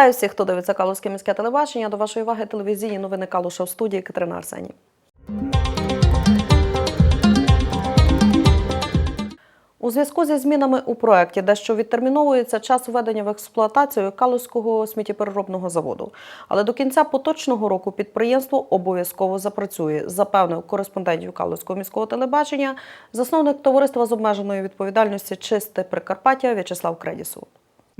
Вітаю всіх, хто дивиться Калузьке міське телебачення. До вашої уваги телевізійні новини Калуша в студії Катерина Арсеній. У зв'язку зі змінами у проєкті, дещо відтерміновується час введення в експлуатацію Калузького сміттєпереробного заводу. Але до кінця поточного року підприємство обов'язково запрацює, запевнив кореспондентів Калузького міського телебачення, засновник товариства з обмеженою відповідальністю Чисте Прикарпаття В'ячеслав Кредісов.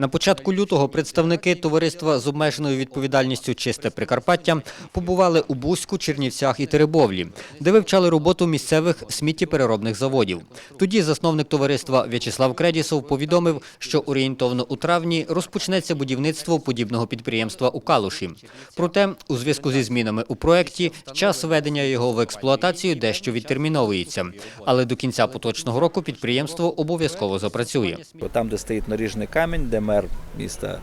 На початку лютого представники товариства з обмеженою відповідальністю Чисте Прикарпаття побували у Бузьку, Чернівцях і Теребовлі, де вивчали роботу місцевих сміттєпереробних заводів. Тоді засновник товариства В'ячеслав Кредісов повідомив, що орієнтовно у травні розпочнеться будівництво подібного підприємства у Калуші. Проте, у зв'язку зі змінами у проєкті, час введення його в експлуатацію дещо відтерміновується. Але до кінця поточного року підприємство обов'язково запрацює. Там, де стоїть наріжний камінь, де мер міста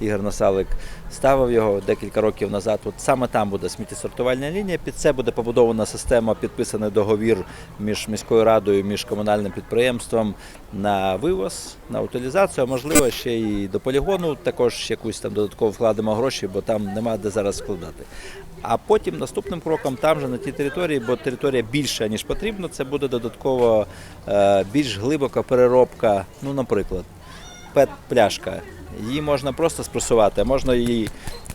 Ігор Насалик ставив його декілька років назад. От саме там буде сміттєсортувальна лінія. Під це буде побудована система, підписаний договір між міською радою, між комунальним підприємством на вивоз, на утилізацію, а можливо ще й до полігону також якусь там додатково вкладемо гроші, бо там нема де зараз складати. А потім наступним кроком там же на тій території, бо територія більша ніж потрібно, це буде додатково е, більш глибока переробка. Ну, наприклад, пет-пляшка. Її можна просто спресувати, а можна її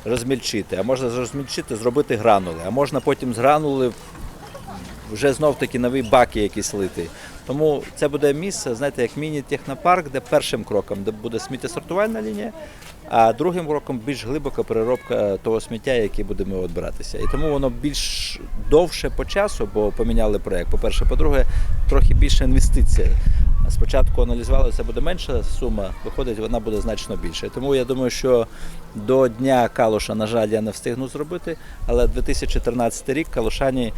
розмільчити, а можна розмільчити, зробити гранули, а можна потім з гранули вже знов таки нові баки якісь лити. Тому це буде місце, знаєте, як міні-технопарк, де першим кроком де буде сміттєсортувальна лінія, а другим кроком більш глибока переробка того сміття, яке будемо відбиратися. І тому воно більш довше по часу, бо поміняли проєкт. По-перше, по-друге, трохи більше інвестиція. Спочатку аналізували, це буде менша сума, виходить, вона буде значно більше. Тому я думаю, що до Дня Калуша, на жаль, я не встигну зробити, але 2014 рік Калушані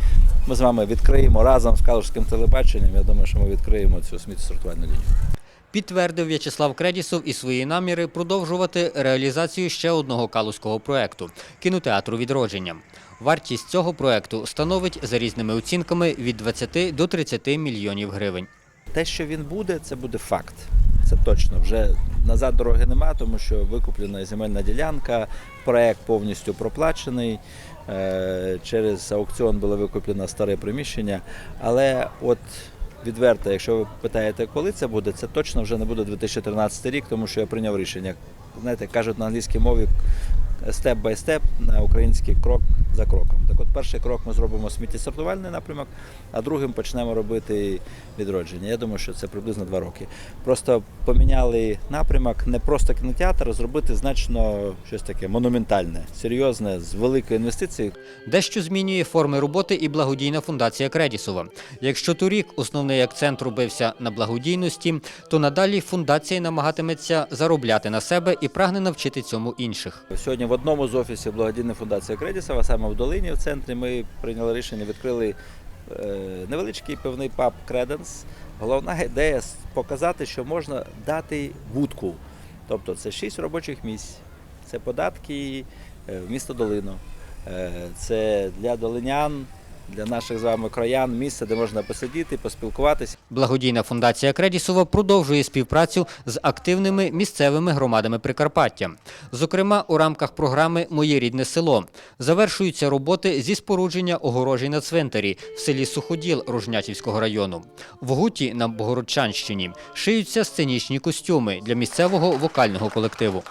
ми з вами відкриємо разом з Калушським телебаченням. Я думаю, що ми відкриємо цю сміттєсортувальну лінію. Підтвердив В'ячеслав Кредісов і свої наміри продовжувати реалізацію ще одного калузького проекту кінотеатру відродження. Вартість цього проекту становить за різними оцінками від 20 до 30 мільйонів гривень. Те, що він буде, це буде факт. Це точно. Вже назад дороги нема, тому що викуплена земельна ділянка, проект повністю проплачений. Е, Через аукціон було викуплено старе приміщення. Але от відверто, якщо ви питаєте, коли це буде, це точно вже не буде 2013 рік, тому що я прийняв рішення. Знаєте, кажуть на англійській мові степ бай степ, на український крок за кроком. Так от перший крок ми зробимо сміттєсортувальний напрямок, а другим почнемо робити відродження. Я думаю, що це приблизно два роки. Просто поміняли напрямок, не просто кінотеатр, а зробити значно щось таке монументальне, серйозне, з великою інвестицією. Дещо змінює форми роботи і благодійна фундація Кредісова. Якщо торік основний акцент робився на благодійності, то надалі фундація намагатиметься заробляти на себе і прагне навчити цьому інших. Сьогодні в одному з офісів благодійної фундації Кредісова, саме в долині, в центрі, ми прийняли рішення, відкрили е, невеличкий певний паб Креденс. Головна ідея показати, що можна дати вудку. Тобто це шість робочих місць, це податки е, в місто Долину, е, це для долинян, для наших з вами краян місце, де можна посидіти, поспілкуватися. Благодійна фундація Кредісова продовжує співпрацю з активними місцевими громадами Прикарпаття. Зокрема, у рамках програми Моє рідне село завершуються роботи зі спорудження огорожі на цвинтарі в селі Суходіл Рожнятівського району. В Гуті на Богородчанщині шиються сценічні костюми для місцевого вокального колективу.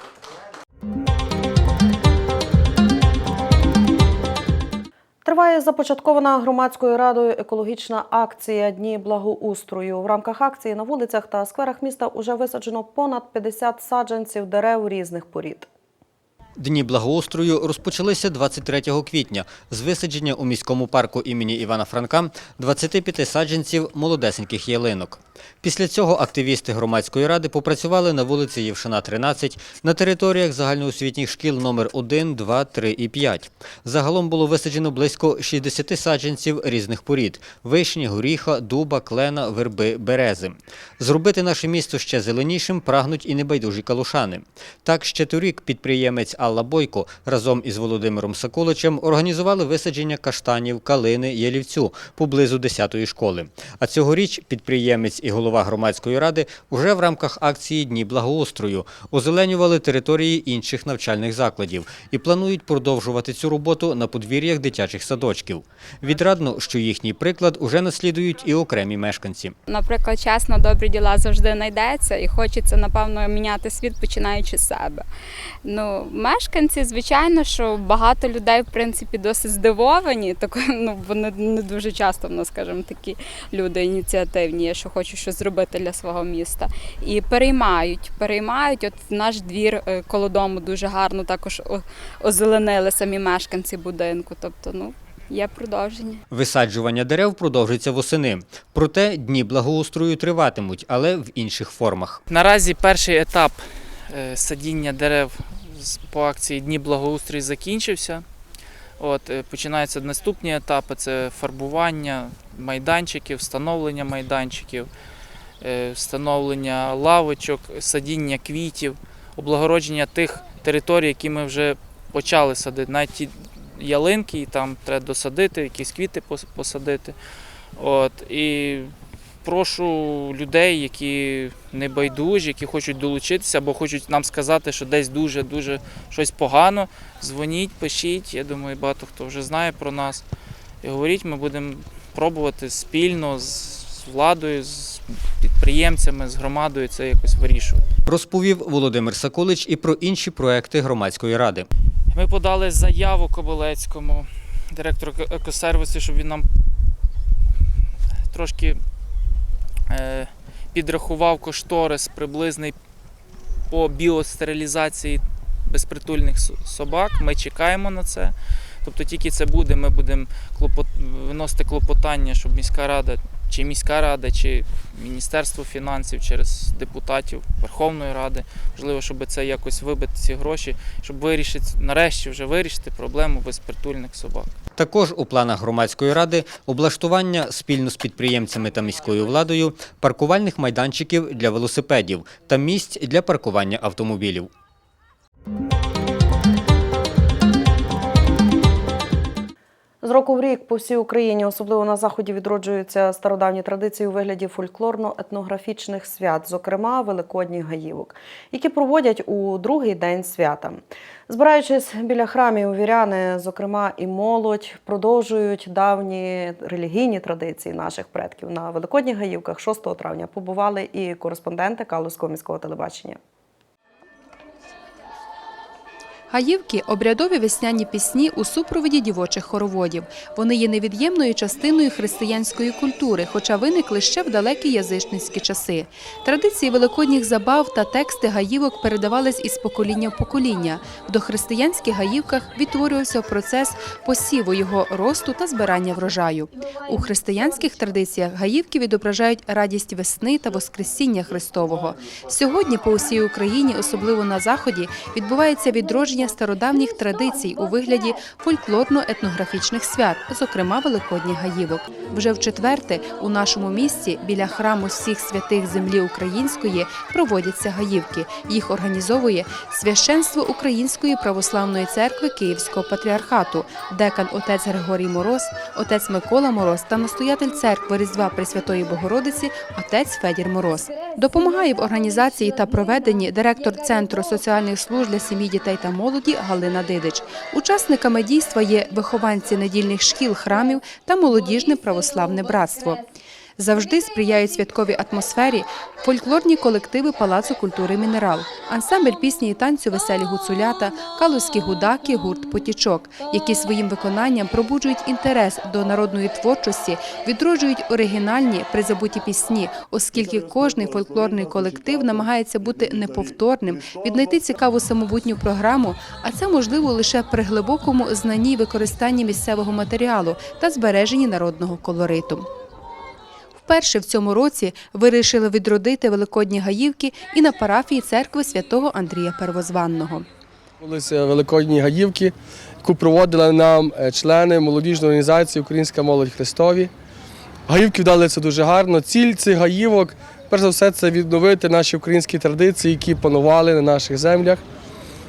Триває започаткована громадською радою екологічна акція Дні благоустрою. В рамках акції на вулицях та скверах міста уже висаджено понад 50 саджанців дерев різних порід. Дні благоустрою розпочалися 23 квітня з висадження у міському парку імені Івана Франка 25 саджанців молодесеньких ялинок. Після цього активісти громадської ради попрацювали на вулиці Євшина, 13, на територіях загальноосвітніх шкіл номер 1, 2, 3 і 5. Загалом було висаджено близько 60 саджанців різних порід – вишні, горіха, дуба, клена, верби, берези. Зробити наше місто ще зеленішим прагнуть і небайдужі калушани. Так, ще торік підприємець Алла Бойко разом із Володимиром Соколичем організували висадження каштанів, калини, ялівцю поблизу 10-ї школи. А цьогоріч підприємець і голова громадської ради уже в рамках акції Дні благоустрою озеленювали території інших навчальних закладів і планують продовжувати цю роботу на подвір'ях дитячих садочків. Відрадно, що їхній приклад уже наслідують і окремі мешканці. Наприклад, чесно, добрі діла завжди знайдеться, і хочеться, напевно, міняти світ, починаючи з себе. Ну, мешканці, звичайно, що багато людей, в принципі, досить здивовані. Так, ну, вони не дуже часто в нас, скажімо, такі люди ініціативні, що хочуть щось зробити для свого міста. І переймають, переймають. От наш двір е, коло дому дуже гарно також озеленили самі мешканці будинку. Тобто, ну, є продовження. Висаджування дерев продовжиться восени. Проте дні благоустрою триватимуть, але в інших формах. Наразі перший етап е, садіння дерев з- по акції Дні благоустрій закінчився. От, е, починаються наступні етапи: це фарбування майданчиків, встановлення майданчиків, е, встановлення лавочок, садіння квітів, облагородження тих територій, які ми вже почали садити. Навіть ті ялинки, там треба досадити, якісь квіти посадити. От, і прошу людей, які не байдужі, які хочуть долучитися або хочуть нам сказати, що десь дуже-дуже щось погано. Дзвоніть, пишіть. Я думаю, багато хто вже знає про нас. І говоріть, ми будемо пробувати спільно з владою, з підприємцями, з громадою це якось вирішувати. Розповів Володимир Соколич і про інші проекти громадської ради. Ми подали заяву Кобилецькому, директору еко- екосервісу, щоб він нам трошки е, підрахував кошторис приблизний по біостерилізації безпритульних собак. Ми чекаємо на це. Тобто тільки це буде, ми будемо клопот... виносити клопотання, щоб міська рада, чи міська рада, чи Міністерство фінансів через депутатів Верховної Ради, можливо, щоб це якось вибити ці гроші, щоб вирішити нарешті вже вирішити проблему безпритульних собак. Також у планах громадської ради облаштування спільно з підприємцями та міською владою паркувальних майданчиків для велосипедів та місць для паркування автомобілів. З року в рік по всій Україні, особливо на заході, відроджуються стародавні традиції у вигляді фольклорно-етнографічних свят, зокрема Великодніх гаївок, які проводять у другий день свята. Збираючись біля храмів, віряни, зокрема і молодь, продовжують давні релігійні традиції наших предків. На Великодніх гаївках 6 травня побували і кореспонденти Калузького міського телебачення. Гаївки – обрядові весняні пісні у супроводі дівочих хороводів. Вони є невід'ємною частиною християнської культури, хоча виникли ще в далекі язичницькі часи. Традиції великодніх забав та тексти гаївок передавались із покоління в покоління. В дохристиянських гаївках відтворювався процес посіву його росту та збирання врожаю. У християнських традиціях гаївки відображають радість весни та Воскресіння Христового. Сьогодні по усій Україні, особливо на Заході, відбувається відродження стародавніх традицій у вигляді фольклорно-етнографічних свят, зокрема Великодніх гаївок. Вже в четверте у нашому місті біля храму всіх святих землі української проводяться гаївки. Їх організовує священство Української православної церкви Київського патріархату, декан отець Григорій Мороз, отець Микола Мороз та настоятель церкви Різдва Пресвятої Богородиці отець Федір Мороз. Допомагає в організації та проведенні директор Центру соціальних служб для сім'ї, дітей та молоді Галина Дидич. Учасниками дійства є вихованці недільних шкіл, храмів та молодіжне православне братство. Завжди сприяють святковій атмосфері фольклорні колективи Палацу культури Мінерал, ансамбль пісні і танцю Веселі гуцулята, калузькі гудаки, гурт Потічок, які своїм виконанням пробуджують інтерес до народної творчості, відроджують оригінальні призабуті пісні, оскільки кожний фольклорний колектив намагається бути неповторним, віднайти цікаву самобутню програму, а це можливо лише при глибокому знанні використанні місцевого матеріалу та збереженні народного колориту. Вперше в цьому році вирішили відродити великодні гаївки і на парафії церкви святого Андрія Первозванного. Відбулися великодні гаївки, яку проводили нам е, члени молодіжної організації Українська молодь Христові. Гаївки вдалися дуже гарно. Ціль цих гаївок, перш за все, це відновити наші українські традиції, які панували на наших землях.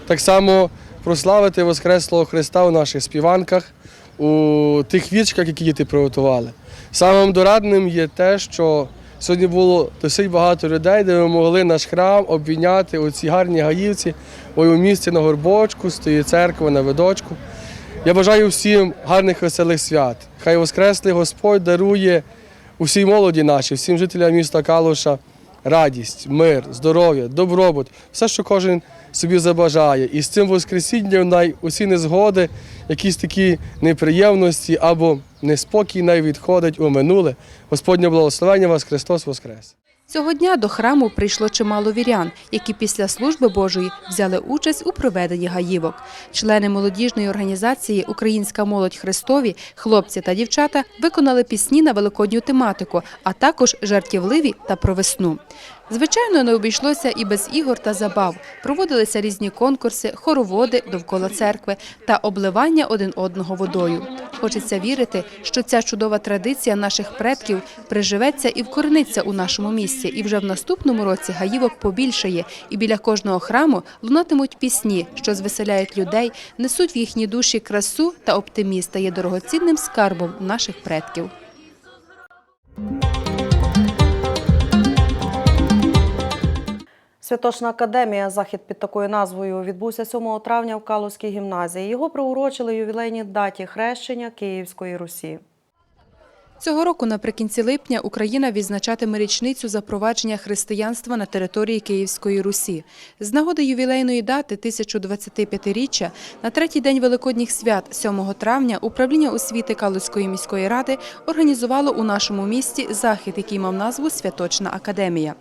Так само прославити Воскреслого Христа у наших співанках, у тих віршиках, які діти приготували. Самим дорадним є те, що сьогодні було досить багато людей, де ми могли наш храм обійняти у гарні гаївці, ой, у місті на горбочку, стоїть церква на видочку. Я бажаю всім гарних веселих свят. Хай Воскреслий Господь дарує усій молоді нашій, всім жителям міста Калуша радість, мир, здоров'я, добробут, все, що кожен собі забажає. І з цим Воскресінням най усі незгоди, якісь такі неприємності або неспокій най відходить у минуле. Господнє благословення вас, Христос Воскрес! Цього дня до храму прийшло чимало вірян, які після служби Божої взяли участь у проведенні гаївок. Члени молодіжної організації Українська молодь Христові, хлопці та дівчата виконали пісні на великодню тематику, а також жартівливі та про весну. Звичайно, не обійшлося і без ігор та забав. Проводилися різні конкурси, хороводи довкола церкви та обливання один одного водою. Хочеться вірити, що ця чудова традиція наших предків приживеться і вкорениться у нашому місті, і вже в наступному році гаївок побільшає, і біля кожного храму лунатимуть пісні, що звеселяють людей, несуть в їхні душі красу та оптиміст та є дорогоцінним скарбом наших предків. Святошна академія, захід під такою назвою, відбувся 7 травня в Калузькій гімназії. Його приурочили ювілейній даті хрещення Київської Русі. Цього року наприкінці липня Україна відзначатиме річницю запровадження християнства на території Київської Русі. З нагоди ювілейної дати 1025-річчя на третій день Великодніх свят 7 травня управління освіти Калузької міської ради організувало у нашому місті захід, який мав назву Святочна академія.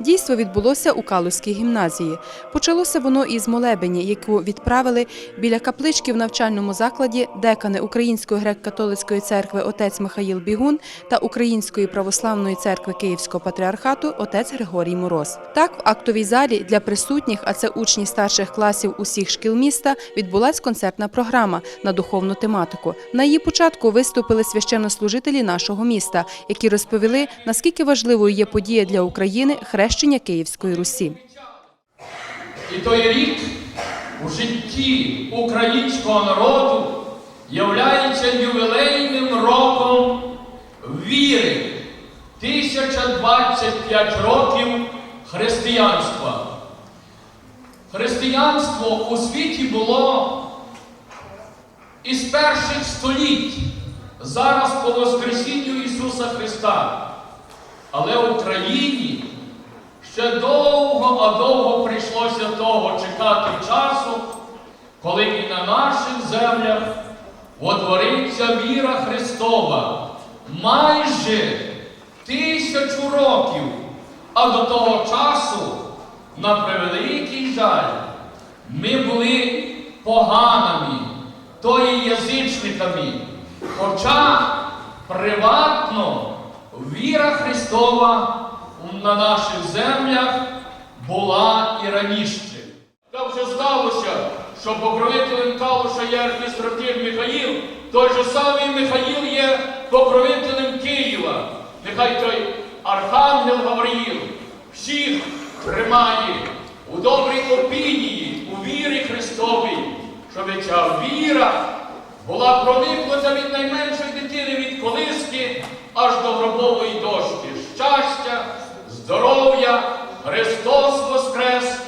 Дійство відбулося у Калузькій гімназії. Почалося воно із молебені, яку відправили біля каплички в навчальному закладі декани Української греко-католицької церкви отець Михаїл Бігун та Української православної церкви Київського патріархату отець Григорій Мороз. Так, в актовій залі для присутніх, а це учні старших класів усіх шкіл міста, відбулась концертна програма на духовну тематику. На її початку виступили священнослужителі нашого міста, які розповіли, наскільки важливою є подія для України хрещення Київської Русі. І той рік у житті українського народу являється ювілейним роком віри. 1025 років християнства. Християнство у світі було із перших століть, зараз по Воскресінню Ісуса Христа. Але в Україні ще довго, а довго прийшлося того чекати часу, коли і на наших землях водвориться віра Христова майже тисячу років, а до того часу, на превеликий жаль, ми були поганими, то є язичниками, хоча приватно віра Христова на наших землях була і раніше. Так вже сталося, що покровителем Калуша є архістратир Михаїл, той же самий Михаїл є покровителем Києва. Нехай той архангел Гавриїл всіх тримає у добрій опінії, у вірі Христовій, щоб ця віра була проникнута від найменшої дитини від колиски аж до гробової дошки. Щастя, здоров'я, Христос Воскрес!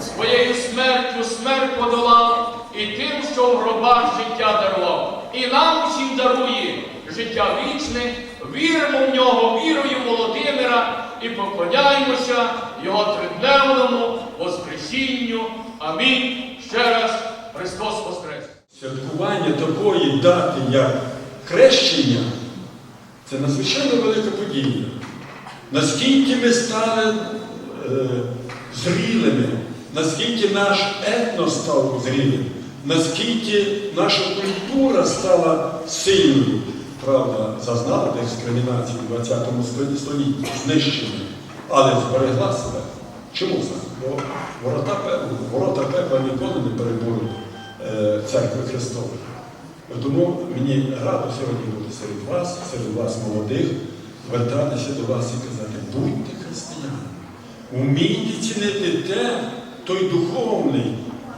Своєю смертю смерть подолав і тим, що в гробах життя дарував. І нам всім дарує життя вічне, віримо в нього, вірою Володимира і поклоняємося Його тридневному Воскресінню. Амінь. Ще раз Христос Воскрес! Святкування такої дати, як хрещення, це надзвичайно велика подія. Наскільки ми стали е, зрілими, наскільки наш етнос став зрілим, наскільки наша культура стала сильною. Правда, зазнала дискримінації в 20 столітті, знищення, але зберегла себе. Чому саме? Бо ворота, пе- ворота пекла ніколи не переборуть е, церкви Христової. Тому мені радо сьогодні бути серед вас, серед вас молодих, звертатися до вас і казати, будьте християнами, умійте цінити те, той духовний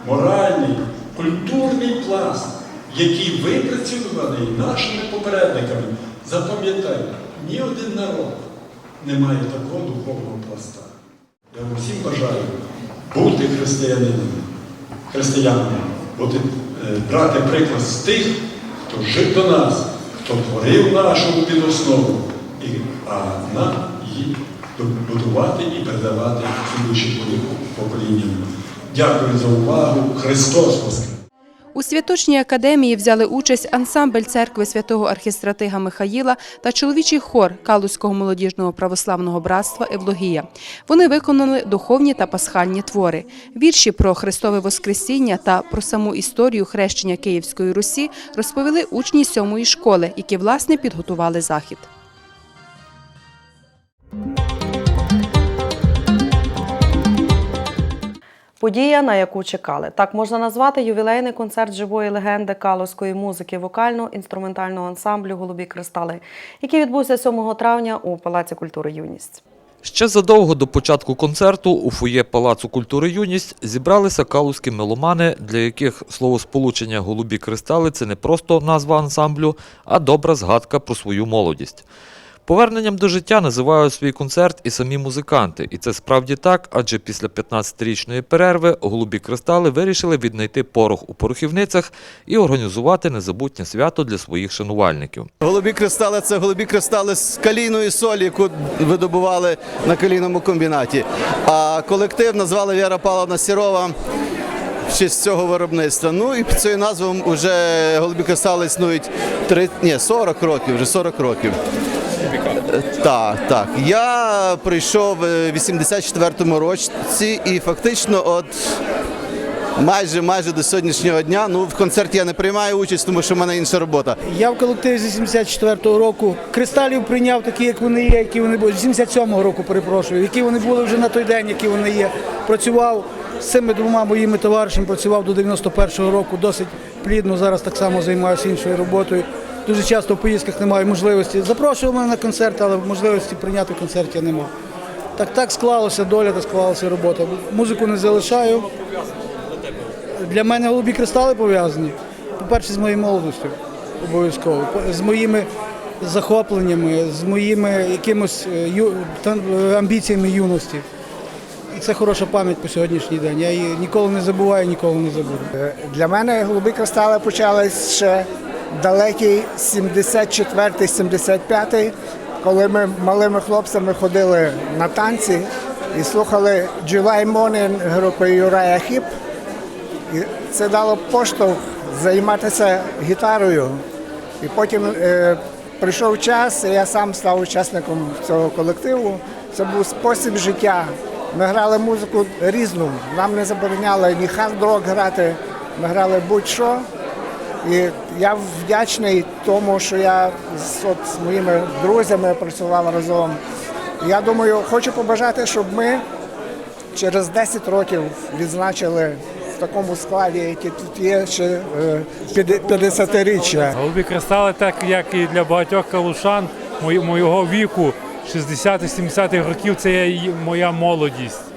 моральний, культурний пласт, який випрацьований нашими попередниками. Запам'ятайте, ні один народ не має такого духовного пласта. Я вам всім бажаю бути християнином, християнами, бути, е, брати приклад з тих, хто жив до нас, хто творив нашу підоснову, а нам її будувати і передавати слідуючим поколінням. Дякую за увагу. Христос Воскрес! У святочній академії взяли участь ансамбль церкви святого архістратига Михаїла та чоловічий хор Калузького молодіжного православного братства Евлогія. Вони виконали духовні та пасхальні твори. Вірші про Христове Воскресіння та про саму історію хрещення Київської Русі розповіли учні сьомої школи, які власне підготували захід. Подія, на яку чекали. Так можна назвати ювілейний концерт живої легенди калузької музики вокально-інструментального ансамблю Голубі кристали, який відбувся 7 травня у Палаці культури Юність. Ще задовго до початку концерту у фоє Палацу культури Юність зібралися калузькі меломани, для яких словосполучення Голубі кристали це не просто назва ансамблю, а добра згадка про свою молодість. Поверненням до життя називають свій концерт і самі музиканти, і це справді так, адже після 15-річної перерви голубі кристали вирішили віднайти порох у порохівницях і організувати незабутнє свято для своїх шанувальників. Голубі кристали це голубі кристали з калійної солі, яку видобували на калійному комбінаті. А колектив назвали Віра Павловна Сірова в честь цього виробництва. Ну і під цією назвою вже голубі кристали існують 3, ні, 40 років, вже 40 років. Так, так. Я прийшов в 84-му році і фактично от майже майже до сьогоднішнього дня. Ну в концерті я не приймаю участь, тому що в мене інша робота. Я в колективі з 84-го року кристалів прийняв такі, як вони є, які вони були. З 87-го року, перепрошую, які вони були вже на той день, які вони є. Працював з цими двома моїми товаришами, працював до 91-го року, досить плідно. Зараз так само займаюся іншою роботою. Дуже часто в поїздках немає можливості. Запрошував мене на концерт, але можливості прийняти концерт я не мав. Так так склалося доля, так склалася робота. Музику не залишаю. Для мене голубі кристали пов'язані. По-перше, з моєю молодостю обов'язково, з моїми захопленнями, з моїми якимось е, ю- е, амбіціями юності. І це хороша пам'ять по сьогоднішній день. Я її ніколи не забуваю, ніколи не забуду. Для мене голубі кристали почались ще далекий 74-75, коли ми малими хлопцями ходили на танці і слухали July Morning групи Юрая Хіп. І це дало поштовх займатися гітарою. І потім е, прийшов час, і я сам став учасником цього колективу. Це був спосіб життя. Ми грали музику різну. Нам не забороняли ні хард-рок грати, ми грали будь-що. І я вдячний тому, що я з, от, з моїми друзями працював разом. Я думаю, хочу побажати, щоб ми через 10 років відзначили в такому складі, який тут є ще е, 50-річчя. Голубі кристали, так як і для багатьох калушан моєго віку, 60-70-х років, це моя молодість.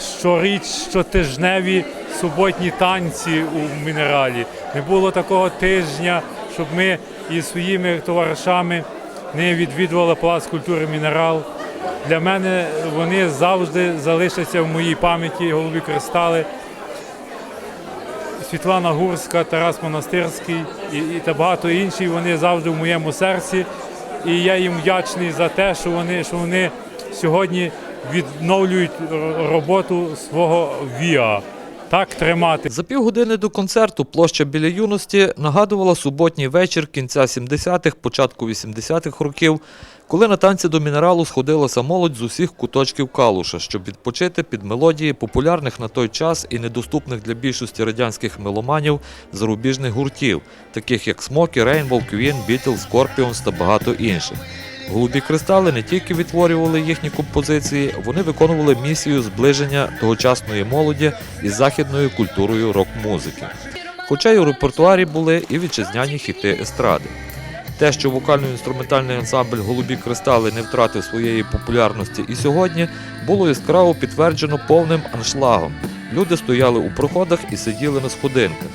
Щоріч, щотижневі суботні танці у мінералі. Не було такого тижня, щоб ми із своїми товаришами не відвідували Палац культури мінерал. Для мене вони завжди залишаться в моїй пам'яті голубі кристали. Світлана Гурська, Тарас Монастирський і, і та багато інші. Вони завжди в моєму серці. І я їм вдячний за те, що вони, що вони сьогодні відновлюють роботу свого ВІА. Так тримати. За півгодини до концерту площа біля юності нагадувала суботній вечір кінця 70-х, початку 80-х років, коли на танці до мінералу сходилася молодь з усіх куточків Калуша, щоб відпочити під мелодії популярних на той час і недоступних для більшості радянських меломанів зарубіжних гуртів, таких як Смокі, Рейнбоw, Queen, Beatles, Scorpions та багато інших. Голубі кристали не тільки відтворювали їхні композиції, вони виконували місію зближення тогочасної молоді із західною культурою рок-музики. Хоча й у репертуарі були і вітчизняні хіти естради. Те, що вокально-інструментальний ансамбль Голубі кристали не втратив своєї популярності і сьогодні, було яскраво підтверджено повним аншлагом. Люди стояли у проходах і сиділи на сходинках.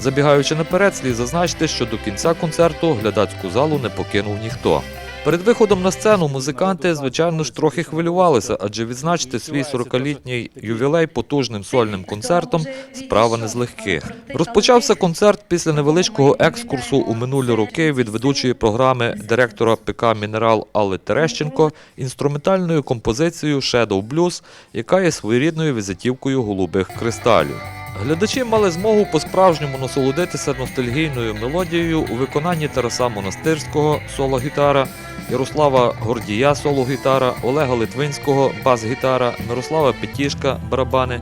Забігаючи наперед, слід зазначити, що до кінця концерту глядацьку залу не покинув ніхто. Перед виходом на сцену музиканти, звичайно ж, трохи хвилювалися, адже відзначити свій 40-літній ювілей потужним сольним концертом справа не з легких. Розпочався концерт після невеличкого екскурсу у минулі роки від ведучої програми директора ПК Мінерал Алли Терещенко інструментальною композицією Shadow Blues, яка є своєрідною візитівкою голубих кристалів. Глядачі мали змогу по-справжньому насолодитися ностальгійною мелодією у виконанні Тараса Монастирського соло-гітара, Ярослава Гордія соло-гітара, Олега Литвинського бас-гітара, Мирослава Петішка барабани,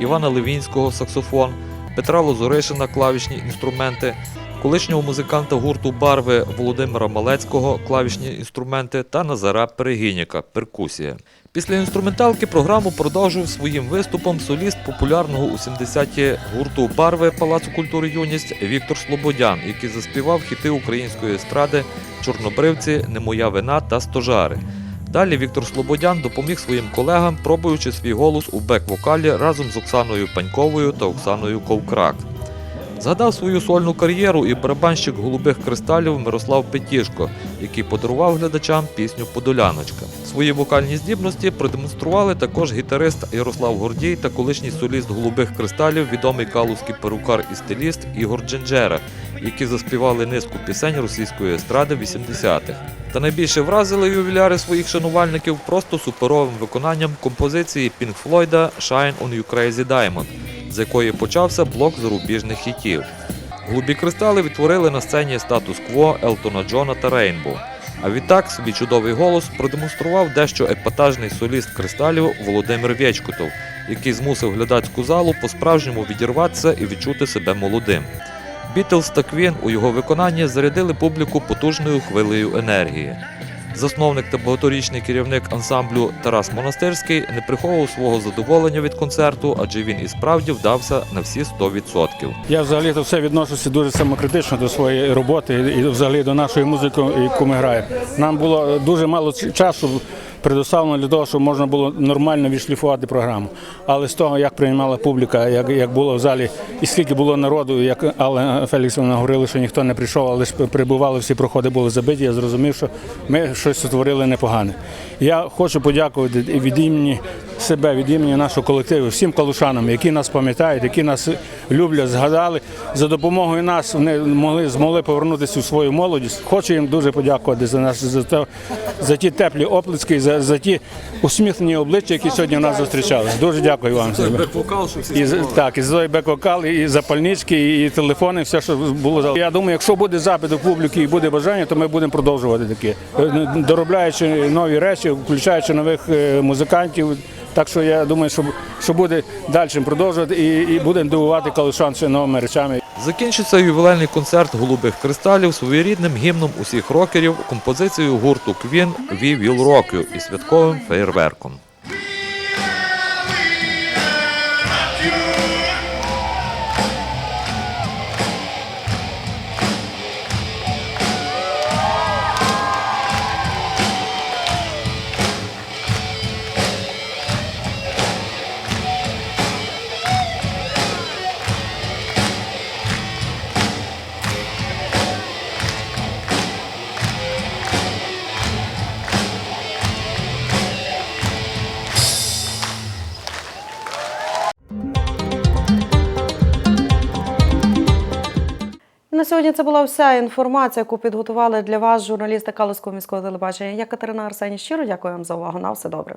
Івана Левінського саксофон, Петра Лозоришина клавішні інструменти, колишнього музиканта гурту Барви Володимира Малецького клавішні інструменти та Назара Перегіняка перкусія. Після інструменталки програму продовжив своїм виступом соліст популярного у 70-ті гурту Барви Палацу культури юність Віктор Слободян, який заспівав хіти української естради Чорнобривці, Не моя вина та Стожари. Далі Віктор Слободян допоміг своїм колегам, пробуючи свій голос у бек-вокалі разом з Оксаною Паньковою та Оксаною Ковкрак. Згадав свою сольну кар'єру і барабанщик голубих кристалів Мирослав Петішко, який подарував глядачам пісню Подоляночка. Свої вокальні здібності продемонстрували також гітарист Ярослав Гордій та колишній соліст голубих кристалів, відомий калузький перукар і стиліст Ігор Дженджера, які заспівали низку пісень російської естради 80-х. Та найбільше вразили ювіляри своїх шанувальників просто суперовим виконанням композиції Pink Флойда «Shine on You Crazy Diamond», з якої почався блок зарубіжних хітів. Голубі кристали відтворили на сцені статус-кво Елтона Джона та Рейнбоу. А відтак свій чудовий голос продемонстрував дещо епатажний соліст кристалів Володимир Вєчкотов, який змусив глядацьку залу по-справжньому відірватися і відчути себе молодим. Бітлз та Квін у його виконанні зарядили публіку потужною хвилею енергії. Засновник та багаторічний керівник ансамблю Тарас Монастирський не приховував свого задоволення від концерту, адже він і справді вдався на всі 100%. Я взагалі то все відношуся дуже самокритично до своєї роботи і взагалі до нашої музики, яку ми граємо. Нам було дуже мало часу предоставлено для того, щоб можна було нормально відшліфувати програму. Але з того, як приймала публіка, як, як було в залі, і скільки було народу, як Алла Феліксовна говорила, що ніхто не прийшов, але ж прибували, всі проходи були забиті. Я зрозумів, що ми щось створили непогане. Я хочу подякувати від імені себе, від імені нашого колективу, всім калушанам, які нас пам'ятають, які нас люблять, згадали. За допомогою нас вони могли змогли повернутися у свою молодість. Хочу їм дуже подякувати за нас за те, за ті теплі оплески, за, за ті усміхнені обличчя, які сьогодні нас зустрічали. Дуже дякую вам. за І, так, і Зої Бек-вокал, і запальнички, і телефони, все, що було. Я думаю, якщо буде запит у публіки і буде бажання, то ми будемо продовжувати таке. Е, Доробляючи нові речі, включаючи нових е, музикантів. Так що я думаю, що, що буде далі продовжувати і, і будемо дивувати калишанці новими речами. Закінчиться ювілейний концерт голубих кристалів своєрідним гімном усіх рокерів, композицією гурту Квін «We Will Rock You» і святковим феєрверком. Сьогодні це була вся інформація, яку підготували для вас журналісти Калузького міського телебачення. Я Катерина Арсені. Щиро дякую вам за увагу. На все добре.